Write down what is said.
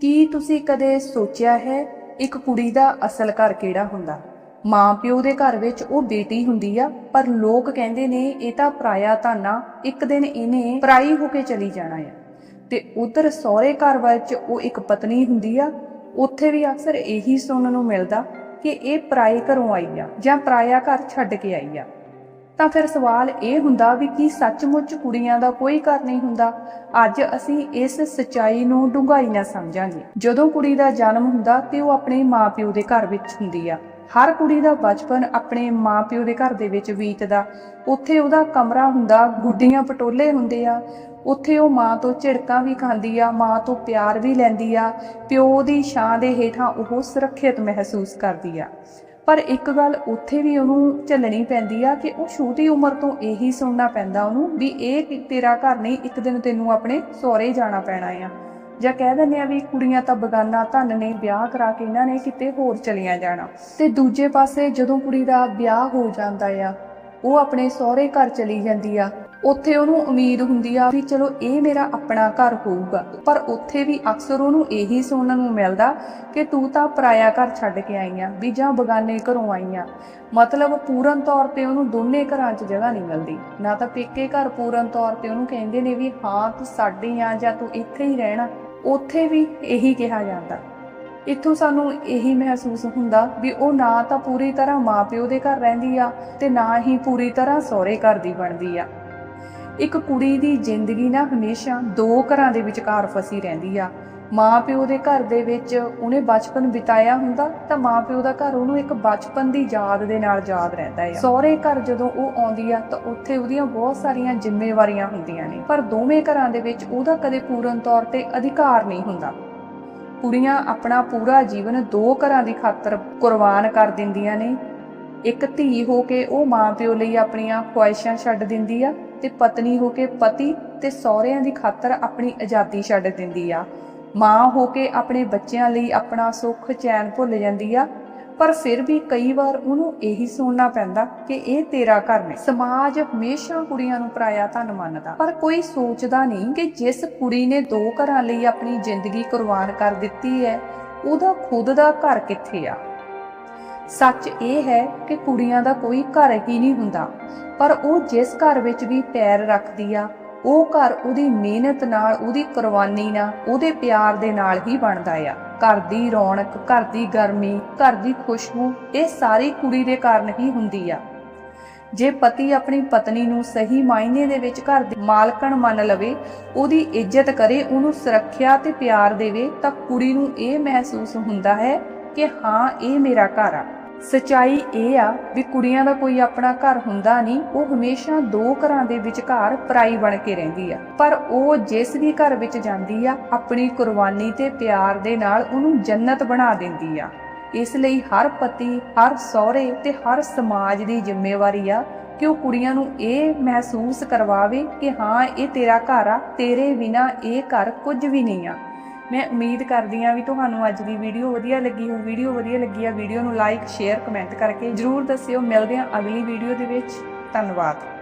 ਕੀ ਤੁਸੀਂ ਕਦੇ ਸੋਚਿਆ ਹੈ ਇੱਕ ਕੁੜੀ ਦਾ ਅਸਲ ਘਰ ਕਿਹੜਾ ਹੁੰਦਾ? ਮਾਂ ਪਿਓ ਦੇ ਘਰ ਵਿੱਚ ਉਹ ਬੇਟੀ ਹੁੰਦੀ ਆ, ਪਰ ਲੋਕ ਕਹਿੰਦੇ ਨੇ ਇਹ ਤਾਂ ਪਰਾਇਆ ਧਾਨਾ, ਇੱਕ ਦਿਨ ਇਹਨੇ ਪਰਾਈ ਹੋ ਕੇ ਚਲੀ ਜਾਣਾ ਆ। ਤੇ ਉਧਰ ਸਹੁਰੇ ਘਰ ਵਿੱਚ ਉਹ ਇੱਕ ਪਤਨੀ ਹੁੰਦੀ ਆ, ਉੱਥੇ ਵੀ ਅਕਸਰ ਇਹੀ ਸੁਣਨ ਨੂੰ ਮਿਲਦਾ ਕਿ ਇਹ ਪਰਾਏ ਘਰੋਂ ਆਈ ਆ ਜਾਂ ਪਰਾਇਆ ਘਰ ਛੱਡ ਕੇ ਆਈ ਆ। ਤਾਂ ਫਿਰ ਸਵਾਲ ਇਹ ਹੁੰਦਾ ਵੀ ਕੀ ਸੱਚਮੁੱਚ ਕੁੜੀਆਂ ਦਾ ਕੋਈ ਘਰ ਨਹੀਂ ਹੁੰਦਾ? ਅੱਜ ਅਸੀਂ ਇਸ ਸਚਾਈ ਨੂੰ ਡੂੰਘਾਈ ਨਾਲ ਸਮਝਾਂਗੇ। ਜਦੋਂ ਕੁੜੀ ਦਾ ਜਨਮ ਹੁੰਦਾ ਤੇ ਉਹ ਆਪਣੇ ਮਾਪਿਓ ਦੇ ਘਰ ਵਿੱਚ ਹੁੰਦੀ ਆ। ਹਰ ਕੁੜੀ ਦਾ ਬਚਪਨ ਆਪਣੇ ਮਾਪਿਓ ਦੇ ਘਰ ਦੇ ਵਿੱਚ ਬੀਤਦਾ। ਉੱਥੇ ਉਹਦਾ ਕਮਰਾ ਹੁੰਦਾ, ਗੁੱਡੀਆਂ ਪਟੋਲੇ ਹੁੰਦੇ ਆ। ਉੱਥੇ ਉਹ ਮਾਂ ਤੋਂ ਝਿੜਕਾਂ ਵੀ ਖਾਂਦੀ ਆ, ਮਾਂ ਤੋਂ ਪਿਆਰ ਵੀ ਲੈਂਦੀ ਆ। ਪਿਓ ਦੀ ਛਾਂ ਦੇ ਹੇਠਾਂ ਉਹ ਸੁਰੱਖਿਅਤ ਮਹਿਸੂਸ ਕਰਦੀ ਆ। ਪਰ ਇੱਕ ਗੱਲ ਉੱਥੇ ਵੀ ਉਹਨੂੰ ਝੱਲਣੀ ਪੈਂਦੀ ਆ ਕਿ ਉਹ ਛੋਟੀ ਉਮਰ ਤੋਂ ਇਹੀ ਸੁਣਨਾ ਪੈਂਦਾ ਉਹਨੂੰ ਵੀ ਇਹ ਤੇਰਾ ਘਰ ਨਹੀਂ, ਇੱਕ ਦਿਨ ਤੈਨੂੰ ਆਪਣੇ ਸਹੁਰੇ ਜਾਣਾ ਪੈਣਾ ਆ। ਜਾਂ ਕਹਿ ਦਿੰਦੇ ਆ ਵੀ ਕੁੜੀਆਂ ਤਾਂ ਬਗਾਨਾ ਧਨ ਨੇ, ਵਿਆਹ ਕਰਾ ਕੇ ਇਹਨਾਂ ਨੇ ਕਿਤੇ ਹੋਰ ਚਲੀਆਂ ਜਾਣਾ। ਤੇ ਦੂਜੇ ਪਾਸੇ ਜਦੋਂ ਕੁੜੀ ਦਾ ਵਿਆਹ ਹੋ ਜਾਂਦਾ ਆ, ਉਹ ਆਪਣੇ ਸਹੁਰੇ ਘਰ ਚਲੀ ਜਾਂਦੀ ਆ ਉੱਥੇ ਉਹਨੂੰ ਉਮੀਦ ਹੁੰਦੀ ਆ ਵੀ ਚਲੋ ਇਹ ਮੇਰਾ ਆਪਣਾ ਘਰ ਹੋਊਗਾ। ਪਰ ਉੱਥੇ ਵੀ ਅਕਸਰ ਉਹਨੂੰ ਇਹੀ ਸੁਣਨ ਨੂੰ ਮਿਲਦਾ ਕਿ ਤੂੰ ਤਾਂ ਪਰਾਇਆ ਘਰ ਛੱਡ ਕੇ ਆਈ ਆ, ਵੀ ਜਾਂ ਬਗਾਨੇ ਘਰੋਂ ਆਈ ਆ। ਮਤਲਬ ਪੂਰਨ ਤੌਰ ਤੇ ਉਹਨੂੰ ਦੋਨੇ ਘਰਾਂ 'ਚ ਜਗ੍ਹਾ ਨਹੀਂ ਮਿਲਦੀ। ਨਾ ਤਾਂ ਪੇਕੇ ਘਰ ਪੂਰਨ ਤੌਰ ਤੇ ਉਹਨੂੰ ਕਹਿੰਦੇ ਨੇ ਵੀ, ਹਾਂ, ਤੂੰ ਸਾਡੀ ਆ ਜਾਂ ਤੂੰ ਇੱਥੇ ਹੀ ਰਹਿਣਾ। ਉੱਥੇ ਵੀ ਇਹੀ ਕਿਹਾ ਜਾਂਦਾ। ਇੱਥੋਂ ਸਾਨੂੰ ਇਹੀ ਮਹਿਸੂਸ ਹੁੰਦਾ ਵੀ ਉਹ ਨਾ ਤਾਂ ਪੂਰੀ ਤਰ੍ਹਾਂ ਮਾਪਿਓ ਦੇ ਘਰ ਰਹਿੰਦੀ ਆ ਤੇ ਨਾ ਹੀ ਪੂਰੀ ਤਰ੍ਹਾਂ ਸਹੁਰੇ ਘਰ ਦੀ ਬਣਦੀ ਆ। ਇੱਕ ਕੁੜੀ ਦੀ ਜ਼ਿੰਦਗੀ ਨਾ ਹਮੇਸ਼ਾ ਦੋ ਘਰਾਂ ਦੇ ਵਿਚਕਾਰ ਫਸੀ ਰਹਿੰਦੀ ਆ। ਮਾਪਿਓ ਦੇ ਘਰ ਦੇ ਵਿੱਚ ਉਹਨੇ ਬਚਪਨ ਬਿਤਾਇਆ ਹੁੰਦਾ ਤਾਂ ਮਾਪਿਓ ਦਾ ਘਰ ਉਹਨੂੰ ਇੱਕ ਬਚਪਨ ਦੀ ਯਾਦ ਦੇ ਨਾਲ ਯਾਦ ਰਹਿੰਦਾ ਹੈ ਸਹੁਰੇ ਘਰ ਜਦੋਂ ਉਹ ਆਉਂਦੀ ਆ ਤਾਂ ਉੱਥੇ ਉਹਦੀਆਂ ਬਹੁਤ ਸਾਰੀਆਂ ਜ਼ਿੰਮੇਵਾਰੀਆਂ ਹੁੰਦੀਆਂ ਨੇ, ਪਰ ਦੋਵੇਂ ਘਰਾਂ ਦੇ ਵਿੱਚ ਉਹਦਾ ਕਦੇ ਪੂਰਨ ਤੌਰ ਤੇ ਅਧਿਕਾਰ ਨਹੀਂ ਹੁੰਦਾ। ਕੁੜੀਆਂ ਆਪਣਾ ਪੂਰਾ ਜੀਵਨ ਦੋ ਘਰਾਂ ਦੀ ਖਾਤਰ ਕੁਰਬਾਨ ਕਰ ਦਿੰਦੀਆਂ ਨੇ ਇੱਕ ਧੀ ਹੋ ਕੇ ਉਹ ਮਾਂ ਪਿਓ ਲਈ ਆਪਣੀਆਂ ਖੁਆਇਸ਼ਾਂ ਛੱਡ ਦਿੰਦੀ ਆ ਤੇ ਪਤਨੀ ਹੋ ਕੇ ਪਤੀ ਤੇ ਸਹੁਰਿਆਂ ਦੀ ਖਾਤਰ ਆਪਣੀ ਆਜ਼ਾਦੀ ਛੱਡ ਦਿੰਦੀ ਆ। ਮਾਂ ਹੋ ਕੇ ਆਪਣੇ ਬੱਚਿਆਂ ਲਈ ਆਪਣਾ ਸੁੱਖ ਚੈਨ ਭੁੱਲ ਜਾਂਦੀ ਆ, ਪਰ ਫਿਰ ਵੀ ਕਈ ਵਾਰ ਉਹਨੂੰ ਇਹੀ ਸੁਣਨਾ ਪੈਂਦਾ ਕਿ ਇਹ ਤੇਰਾ ਘਰ ਨਹੀਂ। ਸਮਾਜ ਹਮੇਸ਼ਾ ਕੁੜੀਆਂ ਨੂੰ ਪਰਾਇਆ ਧਨ ਮੰਨਦਾ, ਪਰ ਕੋਈ ਸੋਚਦਾ ਨਹੀਂ ਕਿ ਜਿਸ ਕੁੜੀ ਨੇ ਦੋ ਘਰਾਂ ਲਈ ਆਪਣੀ ਜ਼ਿੰਦਗੀ ਕੁਰਬਾਨ ਕਰ ਦਿੱਤੀ ਹੈ, ਉਹਦਾ ਖੁਦ ਦਾ ਘਰ ਕਿੱਥੇ ਆ? ਸੱਚ ਇਹ ਹੈ ਕਿ ਕੁੜੀਆਂ ਦਾ ਕੋਈ ਘਰ ਹੀ ਨਹੀਂ ਹੁੰਦਾ। ਪਰ ਉਹ ਜਿਸ ਘਰ ਵਿੱਚ ਵੀ ਪੈਰ ਰੱਖਦੀ ਆ, ਉਹ ਘਰ ਉਹਦੀ ਮਿਹਨਤ ਨਾਲ, ਉਹਦੀ ਕੁਰਬਾਨੀ ਨਾਲ, ਉਹਦੇ ਪਿਆਰ ਦੇ ਨਾਲ ਹੀ ਬਣਦਾ ਆ। ਘਰ ਦੀ ਰੌਣਕ, ਘਰ ਦੀ ਗਰਮੀ, ਘਰ ਦੀ ਖੁਸ਼ਬੂ, ਇਹ ਸਾਰੀ ਕੁੜੀ ਦੇ ਕਾਰਨ ਹੀ ਹੁੰਦੀ ਆ। ਜੇ ਪਤੀ ਆਪਣੀ ਪਤਨੀ ਨੂੰ ਸਹੀ ਮਾਇਨੇ ਦੇ ਵਿੱਚ ਘਰ ਦੀ ਮਾਲਕਣ ਮੰਨ ਲਵੇ, ਉਹਦੀ ਇੱਜ਼ਤ ਕਰੇ, ਉਹਨੂੰ ਸੁਰੱਖਿਆ ਤੇ ਪਿਆਰ ਦੇਵੇ, ਤਾਂ ਕੁੜੀ ਨੂੰ ਇਹ ਮਹਿਸੂਸ ਹੁੰਦਾ ਹੈ ਕਿ ਹਾਂ, ਇਹ ਮੇਰਾ ਘਰ ਆ। ਸਚਾਈ ਇਹ ਆ ਵੀ ਕੁੜੀਆਂ ਦਾ ਕੋਈ ਆਪਣਾ ਘਰ ਹੁੰਦਾ ਨਹੀਂ, ਉਹ ਹਮੇਸ਼ਾ ਦੋ ਘਰਾਂ ਦੇ ਵਿਚਕਾਰ ਪਰਾਈ ਬਣ ਕੇ ਰਹਿੰਦੀ ਆ। ਪਰ ਉਹ ਜਿਸ ਵੀ ਘਰ ਵਿੱਚ ਜਾਂਦੀ ਆ, ਆਪਣੀ ਕੁਰਬਾਨੀ ਤੇ ਪਿਆਰ ਦੇ ਨਾਲ ਉਹਨੂੰ ਜੰਨਤ ਬਣਾ ਦਿੰਦੀ ਆ। ਇਸ ਲਈ ਹਰ ਪਤੀ, ਹਰ ਸਹੁਰੇ ਤੇ ਹਰ ਸਮਾਜ ਦੀ ਜ਼ਿੰਮੇਵਾਰੀ ਆ ਕਿ ਉਹ ਕੁੜੀਆਂ ਨੂੰ ਇਹ ਮਹਿਸੂਸ ਕਰਵਾਵੇ ਕਿ ਹਾਂ, ਇਹ ਤੇਰਾ ਘਰ ਆ, ਤੇਰੇ ਬਿਨਾ ਇਹ ਘਰ ਕੁਝ ਵੀ ਨਹੀਂ ਆ। ਮੈਂ ਉਮੀਦ ਕਰਦੀ ਹਾਂ ਵੀ ਤੁਹਾਨੂੰ ਅੱਜ ਦੀ ਵੀਡੀਓ ਵਧੀਆ ਲੱਗੀ ਹੋ ਵੀਡੀਓ ਵਧੀਆ ਲੱਗੀ ਆ ਵੀਡੀਓ ਨੂੰ ਲਾਈਕ ਸ਼ੇਅਰ ਕਮੈਂਟ ਕਰਕੇ ਜਰੂਰ ਦੱਸਿਓ। ਮਿਲਦੇ ਹਾਂ ਅਗਲੀ ਵੀਡੀਓ ਦੇ ਵਿੱਚ। ਧੰਨਵਾਦ।